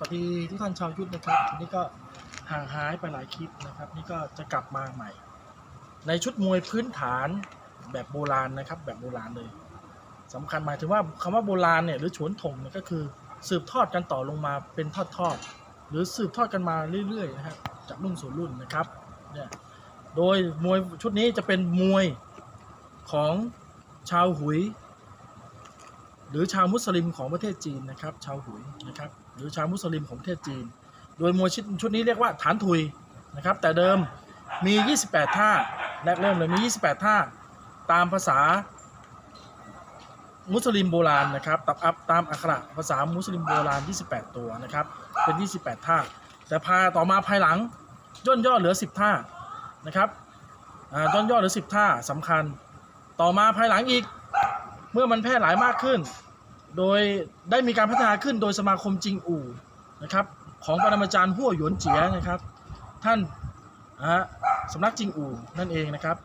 สวัสดีทุกท่านชาวยุทธนะครับวันนี้ก็ห่างหายไปหลายคลิปนะครับ นี่ก็จะกลับมาใหม่ ในชุดมวยพื้นฐานแบบโบราณนะครับ แบบโบราณเลยสำคัญหมายถึงว่าคำว่าโบราณเนี่ยหรือฉวนถงเนี่ยก็คือสืบทอดกันต่อลงมาเป็นทอดๆหรือสืบทอดกันมาเรื่อยๆนะฮะจากรุ่นสู่รุ่นนะครับเนี่ยโดยมวยชุดนี้จะเป็นมวยของชาวหุย หรือชาวมุสลิมของประเทศจีนนะครับ ชาวหุยนะครับหรือชาวมุสลิมของประเทศจีน โดยมวยชุดชุดนี้เรียกว่าฐานทุยนะครับ แต่เดิมมี 28 ท่าแรกเริ่มเลยมี 28 ท่า ตามภาษามุสลิมโบราณนะครับตามอัพตามอักขระภาษามุสลิมโบราณ 28 ตัวนะครับ เป็น 28 ท่า แต่พาต่อมาภายหลังย่นย่อเหลือ 10 ท่านะครับย่นย่อเหลือ 10 ท่าสำคัญ ต่อมาภายหลังอีก เมื่อมันแพร่หลายมากขึ้น โดยได้มีการพัฒนาขึ้นโดยสมาคมจิงอู่นะครับของปรมาจารย์หัวหยวนเจียนะครับ ท่านนะฮะสำนักจิงอู่นั่นเองนะครับ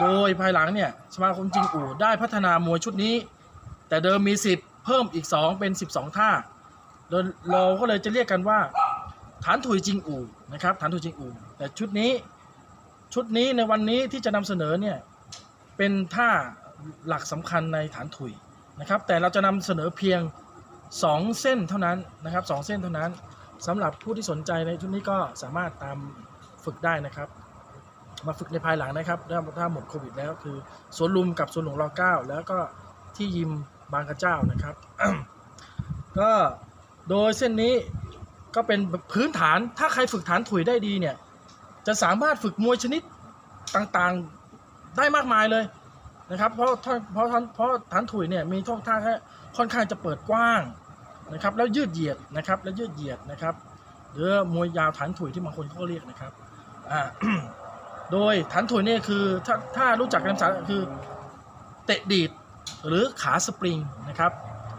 โดยภายหลังเนี่ยสมาคมจิงอู่ได้พัฒนามวยชุดนี้ แต่เดิมมี 10 เพิ่มอีก 2 เป็น 12 ท่าโดยเราก็เลยจะเรียกกันว่า ฐานถุยจิงอู่นะครับฐานถุยจิงอู่แต่ชุดนี้ชุดนี้ในวันนี้ที่จะนำเสนอเนี่ยเป็นท่า หลักสำคัญในฐานถุยนะครับ แต่เราจะนำเสนอเพียง 2 เส้นเท่านั้นนะครับสองเส้นเท่านั้นสำหรับผู้ที่สนใจในชุดนี้ก็สามารถตามฝึกได้นะครับ มาฝึกในภายหลังนะครับถ้าถ้าหมดโควิดแล้วคือสวนลุมกับสวนหลวงรอเก้าแล้วก็ที่ยิมบางกระเจ้านะครับ ก็โดยเส้นนี้ก็เป็นพื้นฐานถ้าใครฝึกฐานถุยได้ดีเนี่ยจะสามารถฝึกมวยชนิดต่างๆได้มากมายเลย นะครับ เพราะท่อนเพราะท่อนเพราะฐานถุยเนี่ยมีท่องท่าแค่ค่อนข้างจะเปิดกว้างนะครับ แล้วยืดเหยียดนะครับ แล้วยืดเหยียดนะครับ หรือมวยยาวฐานถุยที่บางคนเขาก็เรียกนะครับอ่าโดยฐานถุยเนี่ยคือถ้าถ้ารู้จักกันภาษาคือเตะดีดหรือขาสปริงนะครับ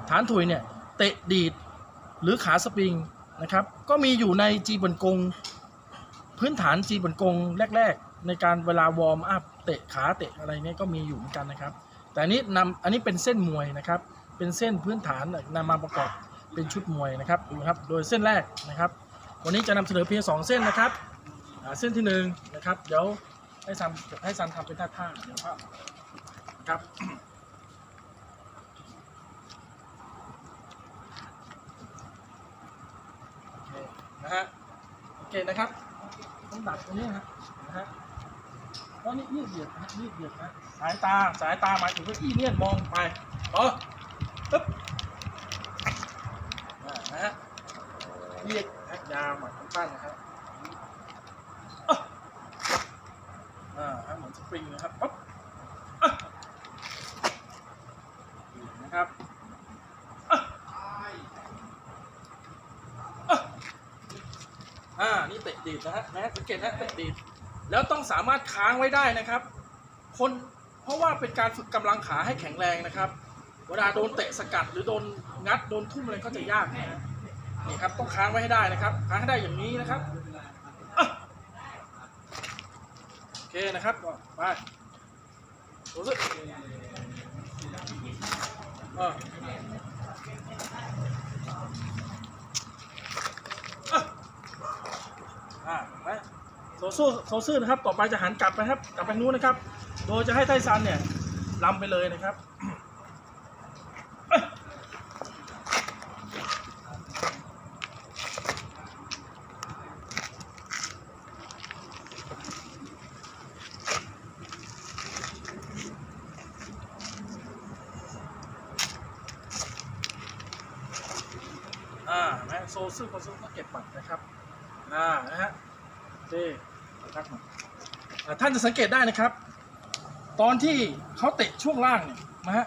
ฐานถุยเนี่ยเตะดีดหรือขาสปริงนะครับ ก็มีอยู่ในจีบนกง พื้นฐานจีบนกงแรก ๆ ในการเวลาวอร์มอัพ เตะขาเตะอะไรเนี่ยก็มีอยู่เหมือนกันนะครับ แต่อันนี้นำอันนี้เป็นเส้นมวยนะครับ เป็นเส้นพื้นฐานนำมาประกอบเป็นชุดมวยนะครับดูครับโดยเส้นแรกนะครับ วันนี้จะนำเสนอเพียงสองเส้นนะครับเส้นที่หนึ่งนะครับเดี๋ยวให้ซันให้ซันทำเป็นท่าท่าๆเดี๋ยวครับครับโอเคนะฮะโอเคนะครับต้องดัดตรงนี้นะฮะ พราะนี่ยืดเหยียดนะยืดเหยียดนะสายตาสายตาหมายถึงว่าอีเนี่ยมองไปต่อปึ๊บนะฮะยืดนะยาวหมายถึงสั้นนะครับอะอ่าเหมือนสปริงนะครับปั๊บอะนะครับอ่านี่เตะดีดนะฮะนะสังเกตนะเตะดีด แล้วต้องสามารถค้างไว้ได้นะครับ คนเพราะว่าเป็นการฝึกกำลังขาให้แข็งแรงนะครับ เวลาโดนเตะสกัดหรือโดนงัดโดนทุ่มอะไรก็จะยากนะนี่ครับต้องค้างไว้ให้ได้นะครับ ค้างให้ได้อย่างนี้นะครับโอเคนะครับไปรู้สึกอะอะ อ่าไปโซ สู้โซซื่อนะครับ ต่อไปจะหันกลับไปครับ กลับไปนู้นนะครับ โดยจะให้ไทซันเนี่ยลำไปเลยนะครับอ่านะโซซื่อโซซื่อก็เก็บบัตรนะครับอ่านะฮะ นี่ทักมาอ่าท่านจะสังเกตได้นะครับ ตอนที่เขาเตะช่วงล่างเนี่ยนะฮะ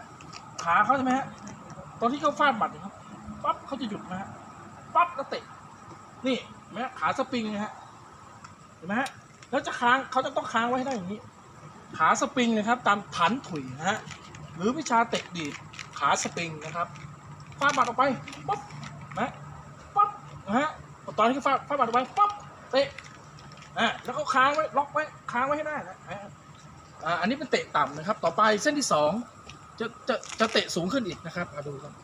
ขาเขาใช่ไหมฮะตอนที่เขาฟาดบัตรเนยครับปั๊บเขาจะหยุดนะฮะปั๊บแล้วเตะนี่เห็นไหมขาสปริงนะฮะเห็นไหมฮะแล้วจะค้างเขาจะต้องค้างไว้ให้ได้อย่างนี้ ขาสปริงนะครับ ตามฐานถุยนะฮะหรือวิชาเตะดีดขาสปริงนะครับฟาดบัตรออกไปปั๊บนะปั๊บนะฮะตอนที่ฟาดฟาดบัตรออกไปปั๊บเตะ อ่าแล้วก็ค้างไว้ล็อกไว้ค้างไว้ให้ได้นะอ่าอันนี้เป็นเตะต่ำนะครับ ต่อไปเส้นที่สองจะจะจะเตะสูงขึ้นอีกนะครับมาดูครับ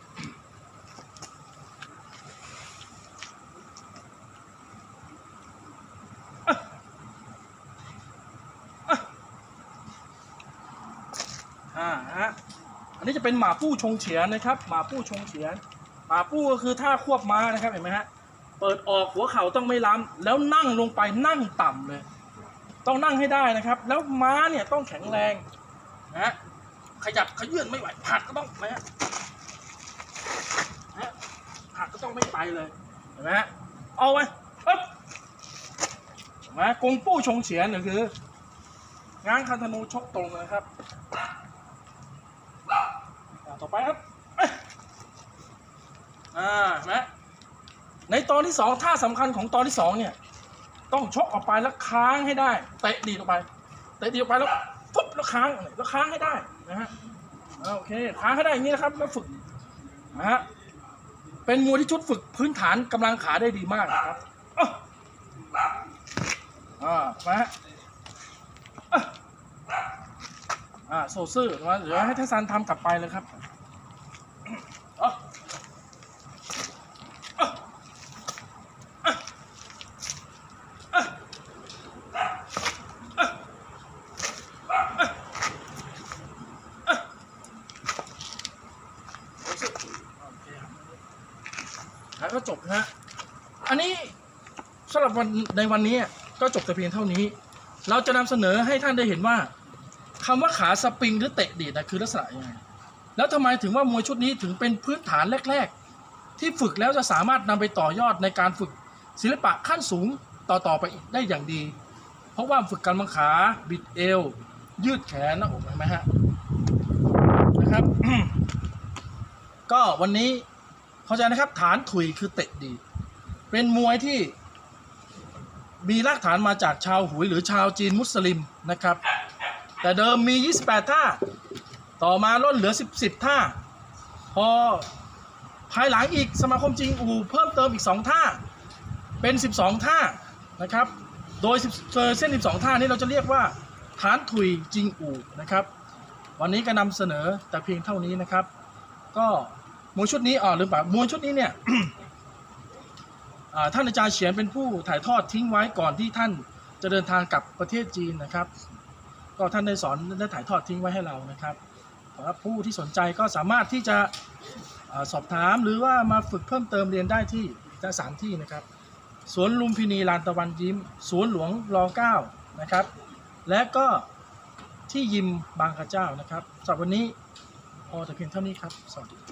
อันนี้จะเป็นหมาปู้ชงเฉียนนะครับ หมาปู้ชงเฉียนหมาปู้ก็คือท่าควบม้านะครับเห็นไหมฮะ เปิดออกหัวเข่าต้องไม่ล้ำแล้วนั่งลงไปนั่งต่ำเลย ต้องนั่งให้ได้นะครับ แล้วม้าเนี่ยต้องแข็งแรงนะขยับขยื่นไม่ไหวผักก็ต้องนะนะผักก็ต้องไม่ไปเลยเห็นไหมฮะเอาไว้ปึ๊บเห็นไหมกงปู้ชงเฉียนก็คือ ง้างคันธนูชกตรงนะครับ ต่อไปครับอ่าเห็นไหม ในตอนที่สองท่าสำคัญของตอนที่สองเนี่ย ต้องชกออกไปแล้วค้างให้ได้เตะดีออกไปเตะดีออกไปแล้วปุ๊บแล้วค้างแล้วค้างให้ได้นะฮะอ่าโอเคค้างให้ได้อย่างนี้นะครับแล้วฝึกนะฮะเป็นมวยที่ชุดฝึกพื้นฐานกำลังขาได้ดีมากนะครับอ่ามาฮะอ่าโซซื่อมาเดี๋ยวให้เทซันทำกลับไปเลยครับเอาเอาเอาเอาเอาโซซื่อโอเคครับ แล้วก็จบนะฮะอันนี้สำหรับวันในวันนี้ก็จบแต่เพียงเท่านี้ เราจะนำเสนอให้ท่านได้เห็นว่าคำว่าขาสปริงหรือเตะดีดนะคือลักษณะยังไงแล้วทำไมถึงว่ามวยชุดนี้ถึงเป็นพื้นฐานแรก ๆ ที่ฝึกแล้วจะสามารถนำไปต่อยอดในการฝึกศิลปะขั้นสูงต่อๆไปอีกได้อย่างดี เพราะว่าฝึกการบังขาบิดเอว ยืดแขนหน้าอกเห็นไหมฮะนะครับ ก็วันนี้ เข้าใจนะครับฐานถุยคือเตะดี เป็นมวยที่มีรากฐานมาจากชาวหุยหรือชาวจีนมุสลิมนะครับ แต่เดิมมี 28 ท่า ต่อมาลดเหลือ 10 10 ท่า พอภายหลังอีกสมาคมจริงอูเพิ่มเติมอีก 2 ท่า เป็น 12 ท่านะครับ โดยเส้น 12 ท่านี้เราจะเรียกว่าฐานถุยจริงอูนะครับ วันนี้ก็นำเสนอแต่เพียงเท่านี้นะครับ ก็ มวยชุดนี้อ่อหรือเปล่ามวยชุดนี้เนี่ยท่านอาจารย์เฉียนเป็นผู้ถ่ายทอดทิ้งไว้ก่อนที่ท่านจะเดินทางกลับประเทศจีนนะครับ ก็ท่านได้สอนได้ถ่ายทอดทิ้งไว้ให้เรานะครับสำหรับผู้ที่สนใจก็สามารถที่จะอสอบถามหรือว่ามาฝึกเพิ่มเติมเรียนได้ที่ทั้งสามที่นะครับ สวนลุมพินีลานตะวันยิ้ม สวนหลวงรเก้านะครับ และก็ที่ยิมบางกระเจ้านะครับสำหรับวันนี้พอแต่เพียงเท่านี้ครับ สวัสดี